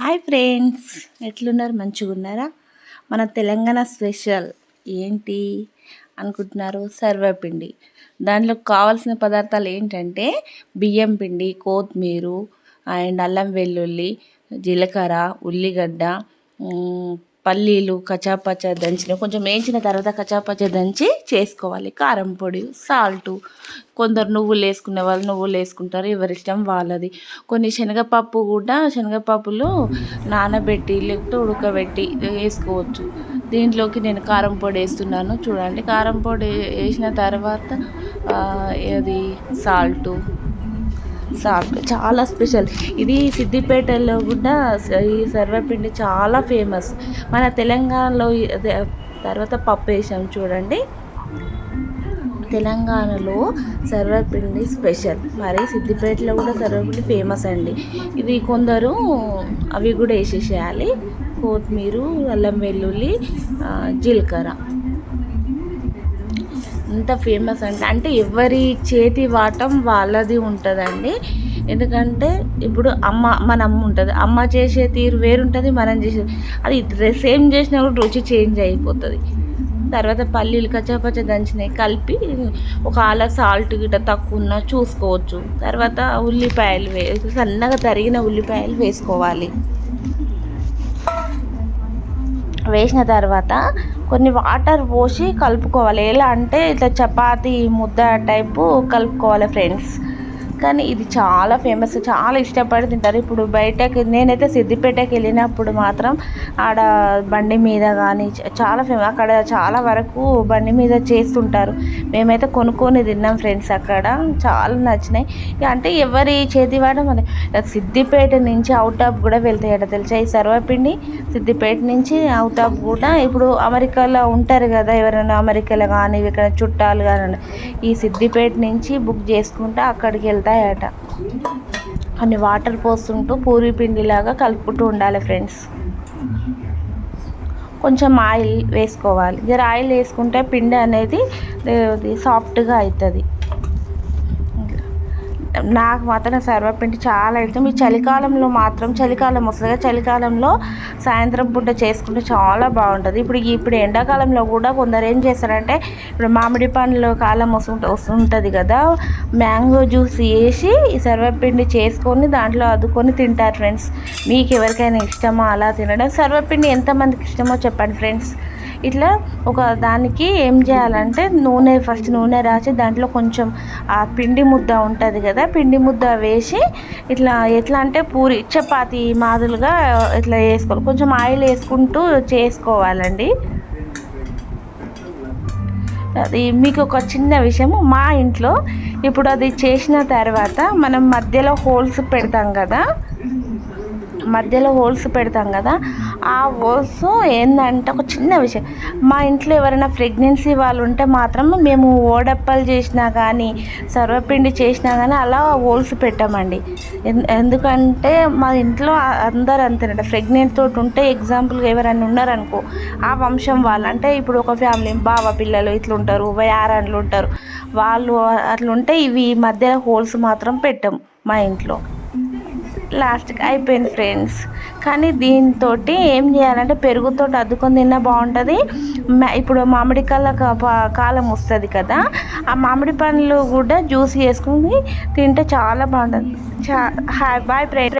Hi friends ఎట్లున్నారు? మంచిగా ఉన్నారా మన తెలంగాణ స్పెషల్ ఏంటి అనుకుంటున్నారు? సర్వపిండి. దాంట్లో కావాల్సిన పదార్థాలు ఏంటంటే బియ్యం పిండి కొత్తిమీర అండ్ అల్లం వెల్లుల్లి జీలకర్ర ఉల్లిగడ్డ పల్లీలు కచాపచ దంచిన కొంచెం వేయించిన తర్వాత కచాపచ దంచి చేసుకోవాలి. కారం పొడి సాల్టు కొందరు నువ్వులు వేసుకునే వాళ్ళు నువ్వులు వేసుకుంటారు ఎవరి ఇష్టం వాళ్ళది. కొన్ని శనగపప్పు కూడా శనగపప్పులు నానబెట్టి లేకపోతే ఉడకబెట్టి వేసుకోవచ్చు. దీంట్లోకి నేను కారం పొడి వేస్తున్నాను. చూడండి కారం పొడి వేసిన తర్వాత అది సాల్టు సాల్ట్ చాలా స్పెషల్. ఇది సిద్దిపేటలో కూడా ఈ సర్వపిండి చాలా ఫేమస్. మన తెలంగాణలో తర్వాత పప్పు వేసాం చూడండి. తెలంగాణలో సర్వపిండి స్పెషల్. మరి సిద్దిపేటలో కూడా సర్వపిండి ఫేమస్ అండి. ఇది కొందరు అవి కూడా వేసేసేయాలి. కొత్తిమీర అల్లం వెల్లుల్లి జీలకర్ర. అంత ఫేమస్ అంటే అంటే ఎవరి చేతి వాటం వాళ్ళది ఉంటుందండి. ఎందుకంటే ఇప్పుడు అమ్మ మన అమ్మ ఉంటుంది. అమ్మ చేసే తీరు వేరుంటుంది మనం చేసే అది సేమ్ చేసినా కూడా రుచి చేంజ్ అయిపోతుంది. తర్వాత పల్లీలు కచ్చాపచ్చ దంచినవి కలిపి ఒక ఆల సాల్ట్ గిట్ట తక్కువ ఉన్నా చూసుకోవచ్చు. తర్వాత ఉల్లిపాయలు వే సన్నగా తరిగిన ఉల్లిపాయలు వేసుకోవాలి. వేసిన తర్వాత కొన్ని వాటర్ పోసి కలుపుకోవాలి. ఎలా అంటే ఇట్లా చపాతీ ముద్ద టైపు కలుపుకోవాలి ఫ్రెండ్స్. కానీ ఇది చాలా ఫేమస్ చాలా ఇష్టపడి తింటారు. ఇప్పుడు బయటకి నేనైతే సిద్దిపేటకి వెళ్ళినప్పుడు మాత్రం ఆడ బండి మీద కానీ చాలా ఫేమస్ అక్కడ చాలా వరకు బండి మీద చేస్తుంటారు. మేమైతే కొనుక్కొని తిన్నాం ఫ్రెండ్స్ అక్కడ చాలా నచ్చినాయి. అంటే ఎవరి చేతి వాడడం సిద్దిపేట నుంచి అవుట్ ఆఫ్ కూడా వెళ్తాయట తెలుసా? ఈ సర్వపిండి సిద్దిపేట నుంచి అవుట్ ఆఫ్ కూడా ఇప్పుడు అమెరికాలో ఉంటారు కదా ఎవరైనా అమెరికాలో కానీ ఇక్కడ చుట్టాలు కానీ ఈ సిద్దిపేట నుంచి బుక్ చేసుకుంటే అక్కడికి వెళ్తారు ఉంటాయట. కొన్ని వాటర్ పోస్తుంటూ పూరి పిండిలాగా కలుపుతూ ఉండాలి ఫ్రెండ్స్. కొంచెం ఆయిల్ వేసుకోవాలి. జర ఆయిల్ వేసుకుంటే పిండి అనేది సాఫ్ట్గా అవుతుంది నాకు మాత్రం సర్వపిండి చాలా ఇష్టం. ఈ చలికాలంలో మాత్రం చలికాలం వస్తుంది చలికాలంలో సాయంత్రం పూట చేసుకుంటే చాలా బాగుంటుంది. ఇప్పుడు ఇప్పుడు ఎండాకాలంలో కూడా కొందరు ఏం చేస్తారంటే ఇప్పుడు మామిడి పండ్లు కాలం వస్తు వస్తుంటుంది కదా మ్యాంగో జ్యూస్ వేసి ఈ సర్వపిండి చేసుకొని దాంట్లో అద్దుకొని తింటారు ఫ్రెండ్స్. మీకు ఎవరికైనా ఇష్టమో అలా తినడం? సర్వపిండి ఎంతమందికి ఇష్టమో చెప్పండి ఫ్రెండ్స్. ఇట్లా ఒక దానికి ఏం చేయాలంటే నూనె ఫస్ట్ నూనె రాసి దాంట్లో కొంచెం ఆ పిండి ముద్ద ఉంటుంది కదా పిండి ముద్ద వేసి ఇట్లా ఎట్లా అంటే పూరి చపాతి మాదిరిగా ఇట్లా వేసుకోవాలి. కొంచెం ఆయిల్ వేసుకుంటూ చేసుకోవాలండి. అది మీకు ఒక చిన్న విషయము మా ఇంట్లో ఇప్పుడు అది చేసిన తర్వాత మనం మధ్యలో హోల్స్ పెడతాం కదా మధ్యలో హోల్స్ పెడతాం కదా ఆ హోల్స్ ఏంటంటే ఒక చిన్న విషయం. మా ఇంట్లో ఎవరైనా ప్రెగ్నెన్సీ వాళ్ళు ఉంటే మాత్రం మేము ఓడప్పలు చేసినా కానీ సర్వపిండి చేసినా కానీ అలా హోల్స్ పెట్టామండి. ఎందుకంటే మా ఇంట్లో అందరు అంతేనంట ప్రెగ్నెంట్ తోటి ఉంటే ఎగ్జాంపుల్గా ఎవరైనా ఉన్నారనుకో ఆ వంశం వాళ్ళు అంటే ఇప్పుడు ఒక ఫ్యామిలీ బావ పిల్లలు ఇట్లా ఉంటారు యారాన్లు ఉంటారు. వాళ్ళు అట్లుంటే ఉంటే ఇవి మధ్యలో హోల్స్ మాత్రం పెట్టాం మా ఇంట్లో. లాస్ట్కి అయిపోయింది ఫ్రెండ్స్. కానీ దీంతో ఏం చేయాలంటే పెరుగుతో అద్దుకొని తిన్నా బాగుంటుంది. ఇప్పుడు మామిడి కళ్ళ కాలం వస్తుంది కదా ఆ మామిడి పండ్లు కూడా జ్యూస్ చేసుకుని తింటే చాలా బాగుంటుంది. చా బాయ్ ఫ్రెండ్.